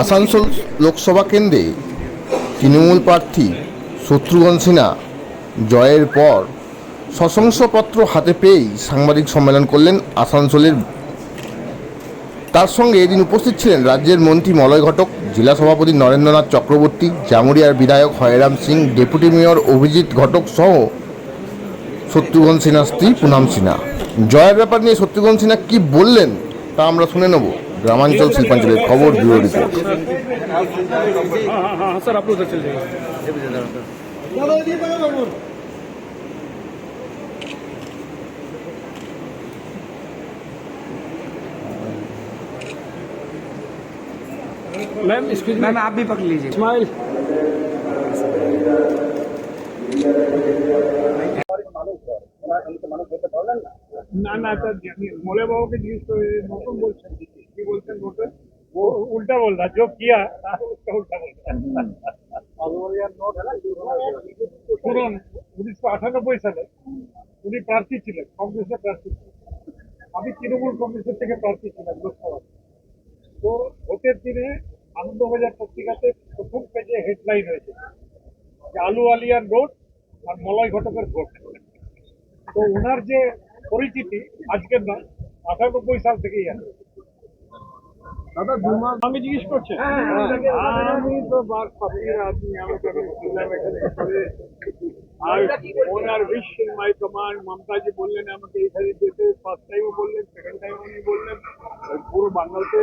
আসানসোল লোকসভা কেন্দ্রে তৃণমূল প্রার্থী শত্রুঘ্ন সিনহা জয়ের পর শশংসপত্র হাতে পেয়েই সাংবাদিক সম্মেলন করলেন আসানসোলের। তার সঙ্গে এদিন উপস্থিত ছিলেন রাজ্যের মন্ত্রী মলয় ঘটক, জেলা সভাপতি নরেন্দ্রনাথ চক্রবর্তী, জামুরিয়ার বিধায়ক হয়রাম সিং, ডেপুটি মেয়র অভিজিৎ ঘটক সহ শত্রুঘ্ন সিনহার স্ত্রী পুনাম সিনহা। জয়ের ব্যাপার নিয়ে শত্রুঘ্ন সিনহা কি বললেন তা আমরা শুনে নেব। গ্রামাঞ্চল শিল্পাঞ্চলের খবর ব্যুরো রিপোর্ট हाँ हाँ हाँ सर आप लोग उधर चल जाइए मैम एक्सक्यूज मैम आप भी पकड़ लीजिए स्माइल না না স্যার मोले बाबू के जिस तो नोटन बोल सकती थी की बोलते हैं नोटन वो उल्टा बोल रहा जो किया उसका उल्टा बोल रहा শুনুন উনিশশো আটানব্বই সালে উনি প্রার্থী ছিলেন কংগ্রেসের প্রার্থী ছিলেন আমি তৃণমূল কংগ্রেসের থেকে প্রার্থী ছিলাম লোকসভা তো ভোটের দিনে আনন্দবাজার পত্রিকাতে প্রথম পেজে হেডলাইন হয়েছে যে আলু আলিয়ার রোড আর মলয় ঘটকের ভোট তো ওনার যে পরিচিতি আজকের নয় আটানব্বই সাল থেকেই আছে দাদা আমি জিজ্ঞেস আমি তো বার ফাঁসির আদমি আমি তো বললাম এখানে করে আর ওনার উইশ ইন মাই কমান্ড মমতাজি বললেন আমাকে এখানে যেতে ফার্স্ট টাইমও বললেন সেকেন্ড টাইম উনি বললেন। পুরো বাংলাতে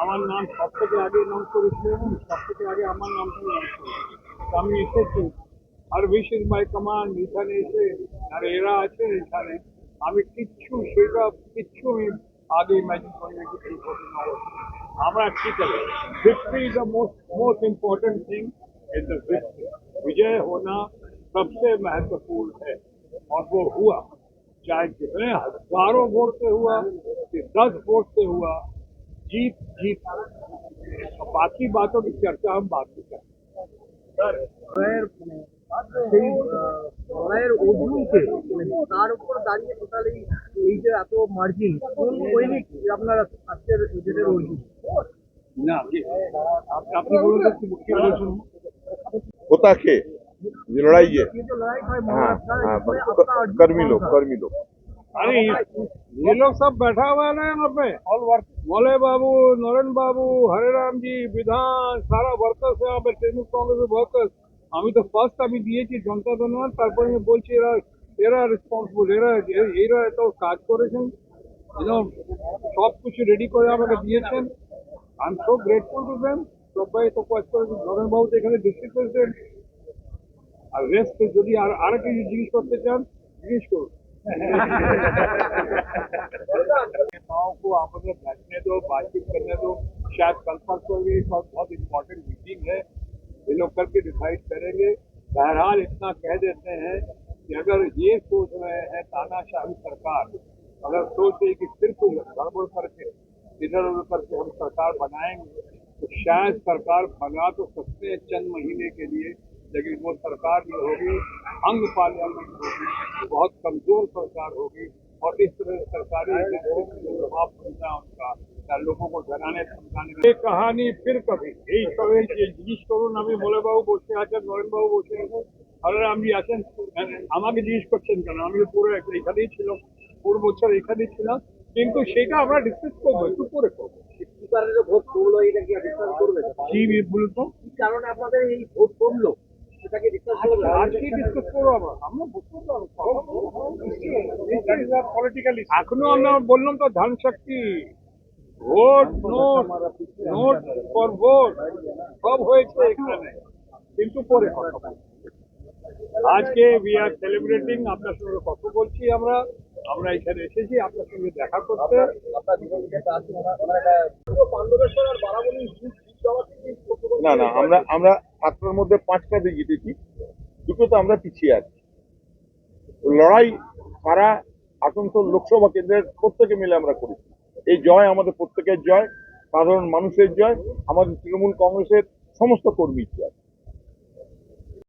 আমার নাম সব থেকে আগে অ্যানাউন্স করেছিলেন সব থেকে আগে আমার নামটা অ্যানাউন্স করেছিলেন আমি এসেছি। আর উইশ ইন মাই কমান্ড এখানে এসে আর এরা আছে এখানে। আমি কিচ্ছু সেটা কিচ্ছু आगे इमेजिन कोई ना कोई हमारा ठीक है। Victory is the most most important thing is the victory विजय होना सबसे महत्वपूर्ण है। और वो हुआ, चाहे कितने हज़ारों वोट से हुआ कि दस वोट से हुआ, जीत जीत। बाकी बातों की चर्चा हम बाद में करें सर সেই লড়াইয়ের অজুকে তার উপর দাঁড়িয়ে টোটালি এই যে এত মার্জিন কোন দৈনিক আপনার আজকের ডেটের অর্জুন না आप- আপনি বলুন তো একটু কি বলছেন होता के ये लड़ाई है ये जो लड़ाई है हाँ महाराष्ट्र हाँ इसमें बस आपका अर्जुन कर्मी कौन लोग था? कर्मी लोग अरे ये- ये लोग सब बैठा हुआ है ना यहाँ पे ऑल वर्क मोले बाबू नरेन बाबू हरेराम जी विधान सारा वर्कर्स यहाँ पे তৃণমূল কংগ্রেসের ওয়ার্কার্স আমি তো ফার্স্ট আমি দিয়েছি জনতা জনগণ তারপরে আমি বলছি এরা এরা রেসপন্সিবল এরা এ- এরা এত কাজ করেছেন ইউনো সব কিছু রেডি করে আমাকে দিয়েছেন I am so grateful to them সবাই তো কাজ করেছেন নরেন বাবু তো এখানে ডিস্ট্রিক্ট প্রেসিডেন্ট আর রেস্ট যদি আর আর কিছু জিজ্ঞেস করতে চান জিজ্ঞেস করুন नेताओं को आपस में बैठने दो बातचीत करने दो शायद कल परसों भी एक बहुत बहुत इम्पोर्टेंट मीटिंग है लोग करके डिसाइड करेंगे। बहरहाल इतना कह देते हैं कि अगर ये सोच रहे हैं तानाशाही सरकार, अगर सोच रही कि सिर्फ़ गड़बड़ करके इधर उधर करके हम सरकार बनाएँगे तो शायद सरकार बना तो सकते हैं चंद महीने के लिए, लेकिन वो सरकार जो होगी, अंग पार्लियामेंट होगी, बहुत कमज़ोर सरकार होगी, और इस तरह सरकारी प्रभाव है उनका लोगों को डराने धमकाने ये कहानी फिर कभी এই সবে যে জিজ্ঞেস করুন আমি বলে বাবু বসে আছেন নরেন বাবু বসে আছেন হরে রামজি আছেন আমাকে জিজ্ঞেস করছেন কেন আমি তো পুরো এক- এখানেই ছিলাম পুরো বছর এখানেই ছিলাম কিন্তু সেটা আমরা ডিসকাস করবো একটু পরে করবো স্পিকারের যে ভোট পড়লো এটা কি ডিসকাস করবে কি বলুন তো কি কারণে আপনাদের এই ভোট পড়লো সেটাকে ডিসকাস করবে আজকে ডিসকাস করবো আমরা আমরা বুঝতে পারবো এখনো আমরা বললাম তো ধান শক্তি Vote note note for vote সব হয়েছে এখানে। কিন্তু পরে কথা আজকে উই আর সেলিব্রেটিং আপনার সঙ্গে কথা বলছি আমরা। আমরা এখানে এসেছি আপনার সঙ্গে দেখা করতে। না না আমরা আমরা সাতটার মধ্যে পাঁচটা দিয়ে জিতেছি দুটোতে আমরা পিছিয়ে আছি। লড়াই সারা আসানসোল লোকসভা কেন্দ্রের প্রত্যেকে মিলে আমরা করেছি। এই জয় আমাদের প্রত্যেকের জয় সাধারণ মানুষের জয় আমাদের তৃণমূল কংগ্রেসের সমস্ত কর্মীর জয়।